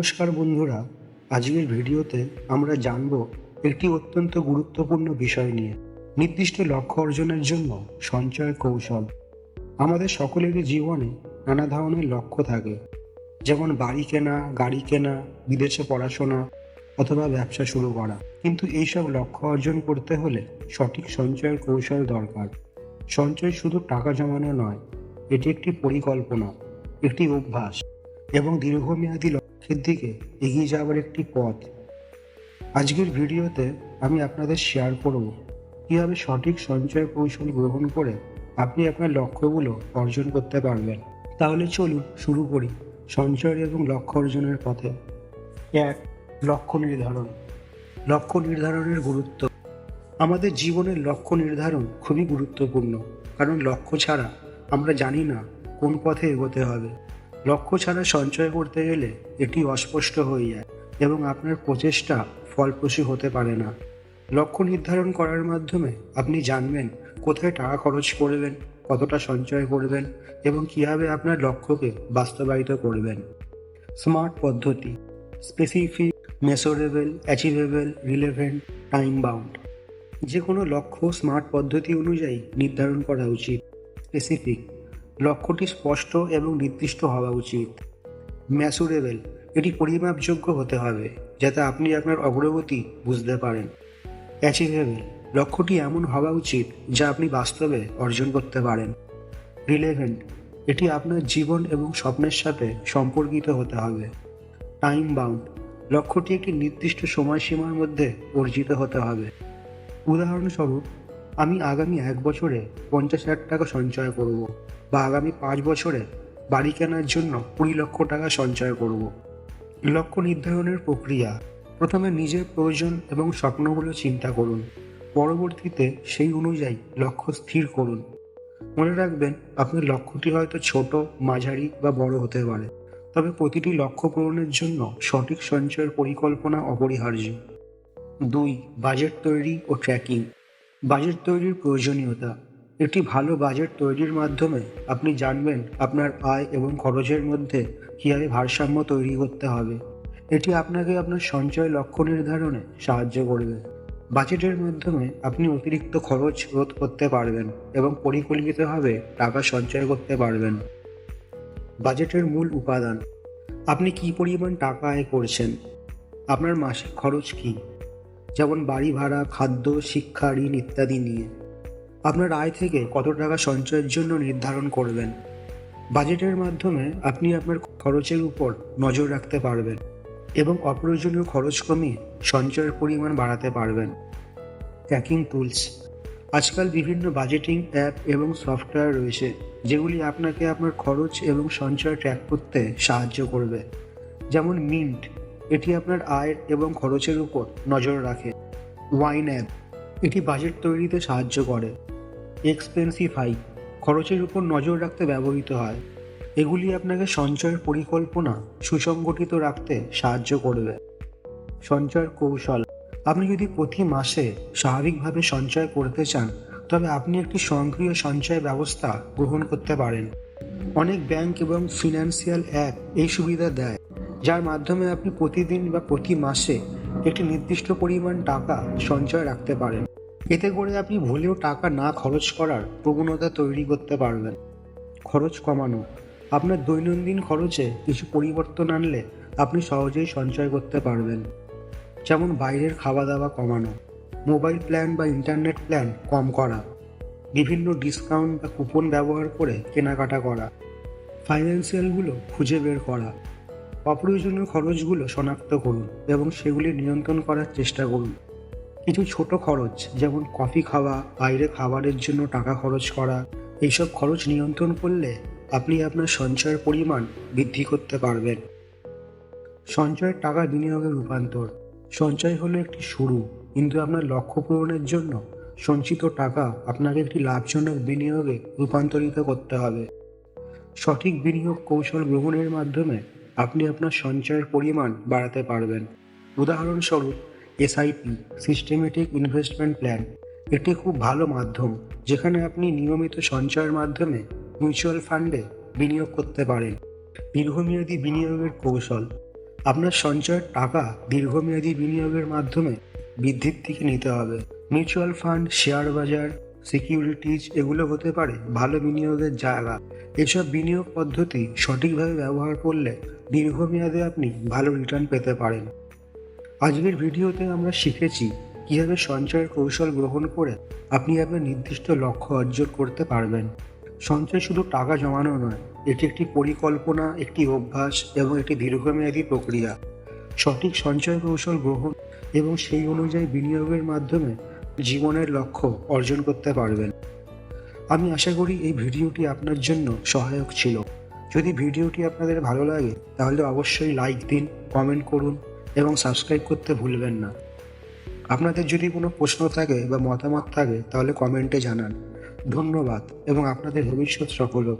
নমস্কার বন্ধুরা, আজকের ভিডিওতে আমরা জানব একটি অত্যন্ত গুরুত্বপূর্ণ বিষয় নিয়ে। নির্দিষ্ট লক্ষ্য অর্জনের জন্য সঞ্চয় কৌশল। আমাদের সকলেরই জীবনে নানা ধরনের লক্ষ্য থাকে। যেমন বাড়ি কেনা, গাড়ি কেনা, বিদেশে পড়াশোনা অথবা ব্যবসা শুরু করা। কিন্তু এইসব লক্ষ্য অর্জন করতে হলে সঠিক সঞ্চয়ের কৌশল দরকার। সঞ্চয় শুধু টাকা জমানো নয়, এটি একটি পরিকল্পনা, একটি অভ্যাস এবং দীর্ঘমেয়াদী লক্ষ্যের দিকে এগিয়ে যাওয়ার একটি পথ। আজকের ভিডিওতে আমি আপনাদের শেয়ার করব, কীভাবে সঠিক সঞ্চয় কৌশল গ্রহণ করে আপনি আপনার লক্ষ্যগুলো অর্জন করতে পারবেন। তাহলে চলুন শুরু করি সঞ্চয় এবং লক্ষ্য অর্জনের পথে। এক, লক্ষ্য নির্ধারণ। লক্ষ্য নির্ধারণের গুরুত্ব। আমাদের জীবনের লক্ষ্য নির্ধারণ খুবই গুরুত্বপূর্ণ, কারণ লক্ষ্য ছাড়া আমরা জানি না কোন পথে এগোতে হবে। লক্ষ্য ছাড়া সঞ্চয় করতে গেলে এটি অস্পষ্ট হয়ে যায় এবং আপনার প্রচেষ্টা ফলপ্রসূ হতে পারে না। লক্ষ্য নির্ধারণ করার মাধ্যমে আপনি জানবেন কোথায় টাকা খরচ করবেন, কতটা সঞ্চয় করবেন এবং কীভাবে আপনার লক্ষ্যকে বাস্তবায়িত করবেন। স্মার্ট পদ্ধতি specific measurable achievable relevant time bound যে কোনো লক্ষ্য স্মার্ট পদ্ধতি অনুযায়ী নির্ধারণ করা উচিত। স্পেসিফিক লক্ষ্যটি স্পষ্ট এবং নির্দিষ্ট হওয়া উচিত। ম্যাসুরেবেল, এটি পরিমাপযোগ্য হতে হবে, যাতে আপনি আপনার অগ্রগতি বুঝতে পারেন। অ্যাচিভেবল, লক্ষ্যটি এমন হওয়া উচিত, যা আপনি বাস্তবে অর্জন করতে পারেন। রিলেভেন্ট, এটি আপনার জীবন এবং স্বপ্নের সাথে সম্পর্কিত হতে হবে। টাইম বাউন্ড লক্ষ্যটি একটি নির্দিষ্ট সময়সীমার মধ্যে অর্জিত হতে হবে। উদাহরণস্বরূপ আমি আগামী এক বছরে পঞ্চাশ হাজার টাকা সঞ্চয় করব বা আগামী পাঁচ বছরে বাড়ি কেনার জন্য কুড়ি লক্ষ টাকা সঞ্চয় করব। লক্ষ্য নির্ধারণের প্রক্রিয়া। প্রথমে নিজের প্রয়োজন এবং স্বপ্নগুলো চিন্তা করুন। পরবর্তীতে সেই অনুযায়ী লক্ষ্য স্থির করুন। মনে রাখবেন, আপনার লক্ষ্যটি হয়তো ছোট, মাঝারি বা বড় হতে পারে। তবে প্রতিটি লক্ষ্য পূরণের জন্য সঠিক সঞ্চয়ের পরিকল্পনা অপরিহার্য। দুই, বাজেট তৈরি ও ট্র্যাকিং। বাজেট তৈরির প্রয়োজনীয়তা। একটি ভালো বাজেট তৈরির মাধ্যমে আপনি জানবেন আপনার আয় এবং খরচের মধ্যে কীভাবে ভারসাম্য তৈরি করতে হবে। এটি আপনাকে আপনার সঞ্চয় লক্ষ্য নির্ধারণে সাহায্য করবে। বাজেটের মাধ্যমে আপনি অতিরিক্ত খরচ রোধ করতে পারবেন এবং পরিকল্পিতভাবে টাকা সঞ্চয় করতে পারবেন। বাজেটের মূল উপাদান, আপনি কী পরিমাণ টাকা আয় করছেন? আপনার মাসিক খরচ কী? যেমন বাড়ি ভাড়া, খাদ্য, শিক্ষা, ঋণ ইত্যাদি নিয়ে। আপনার আয় থেকে কত টাকা সঞ্চয়ের জন্য নির্ধারণ করবেন? বাজেটের মাধ্যমে আপনি আপনার খরচের উপর নজর রাখতে পারবেন এবং অপ্রয়োজনীয় খরচ কমিয়ে সঞ্চয়ের পরিমাণ বাড়াতে পারবেন। ট্র্যাকিং টুলস আজকাল বিভিন্ন বাজেটিং অ্যাপ এবং সফটওয়্যার রয়েছে, যেগুলি আপনাকে আপনার খরচ এবং সঞ্চয় ট্র্যাক করতে সাহায্য করবে। যেমন মিন্ট এটি আপনার আয় এবং খরচের উপর নজর রাখে। ওয়াইন অ্যাপ এটি বাজেট তৈরিতে সাহায্য করে। এক্সপেন্সিফাই খরচের উপর নজর রাখতে ব্যবহৃত হয়। এগুলি আপনাকে সঞ্চয়ের পরিকল্পনা সুসংগঠিত রাখতে সাহায্য করবে। সঞ্চয়ের কৌশল, আপনি যদি প্রতি মাসে স্বাভাবিকভাবে সঞ্চয় করতে চান, তবে আপনি একটি স্বয়ংক্রিয় সঞ্চয় ব্যবস্থা গ্রহণ করতে পারেন। অনেক ব্যাংক এবং ফিনান্সিয়াল অ্যাপ এই সুবিধা দেয়। যার মাধ্যমে আপনি প্রতিদিন বা প্রতি মাসে একটি নির্দিষ্ট পরিমাণ টাকা সঞ্চয় রাখতে পারেন। এতে করে আপনি ভুলেও টাকা না খরচ করার প্রবণতা তৈরি করতে পারবেন। খরচ কমানো, আপনার দৈনন্দিন খরচে কিছু পরিবর্তন আনলে আপনি সহজেই সঞ্চয় করতে পারবেন। যেমন বাইরের খাওয়া দাওয়া কমানো, মোবাইল প্ল্যান বা ইন্টারনেট প্ল্যান কম করা, বিভিন্ন ডিসকাউন্ট বা কুপন ব্যবহার করে কেনাকাটা করা, ফাইন্যান্সিয়ালগুলো খুঁজে বের করা অপ্রয়োজনীয় খরচগুলো শনাক্ত করুন এবং সেগুলি নিয়ন্ত্রণ করার চেষ্টা করুন। কিছু ছোট খরচ, যেমন কফি খাওয়া, বাইরে খাবারের জন্য টাকা খরচ করা, এইসব খরচ নিয়ন্ত্রণ করলে আপনি আপনার সঞ্চয়ের পরিমাণ বৃদ্ধি করতে পারবেন। সঞ্চয়ের টাকা বিনিয়োগের রূপান্তর। সঞ্চয় হলো একটি শুরু, কিন্তু আপনার লক্ষ্য পূরণের জন্য সঞ্চিত টাকা আপনাকে একটি লাভজনক বিনিয়োগে রূপান্তরিত করতে হবে। সঠিক বিনিয়োগ কৌশল গ্রহণের মাধ্যমে আপনি আপনার সঞ্চয়ের পরিমাণ বাড়াতে পারবেন। উদাহরণস্বরূপ এসআইপি সিস্টেমেটিক ইনভেস্টমেন্ট প্ল্যান এটি খুব ভালো মাধ্যম যেখানে আপনি নিয়মিত সঞ্চয়ের মাধ্যমে মিউচুয়াল ফান্ডে বিনিয়োগ করতে পারেন। দীর্ঘমেয়াদী বিনিয়োগের কৌশল, আপনার সঞ্চয়ের টাকা দীর্ঘমেয়াদী বিনিয়োগের মাধ্যমে বৃদ্ধির দিকে নিতে হবে। মিউচুয়াল ফান্ড শেয়ার বাজার সিকিউরিটিজ এগুলো হতে পারে ভালো বিনিয়োগের জায়গা। এসব বিনিয়োগ পদ্ধতি সঠিকভাবে ব্যবহার করলে দীর্ঘমেয়াদে আপনি ভালো রিটার্ন পেতে পারেন। আজকের ভিডিওতে আমরা শিখেছি কীভাবে সঞ্চয়ের কৌশল গ্রহণ করে আপনি আপনার নির্দিষ্ট লক্ষ্য অর্জন করতে পারবেন। সঞ্চয় শুধু টাকা জমানো নয়, এটি একটি পরিকল্পনা, একটি অভ্যাস এবং একটি দীর্ঘমেয়াদী প্রক্রিয়া। সঠিক সঞ্চয় কৌশল গ্রহণ এবং সেই অনুযায়ী বিনিয়োগের মাধ্যমে জীবনের লক্ষ্য অর্জন করতে পারবেন। আমি আশা করি এই ভিডিওটি আপনার জন্য সহায়ক ছিল। যদি ভিডিওটি আপনাদের ভালো লাগে, তাহলে অবশ্যই লাইক দিন কমেন্ট করুন এবং সাবস্ক্রাইব করতে ভুলবেন না। আপনাদের যদি কোনো প্রশ্ন থাকে বা মতামত থাকে, তাহলে কমেন্টে জানান। ধন্যবাদ এবং আপনাদের ভবিষ্যৎ সফল হোক।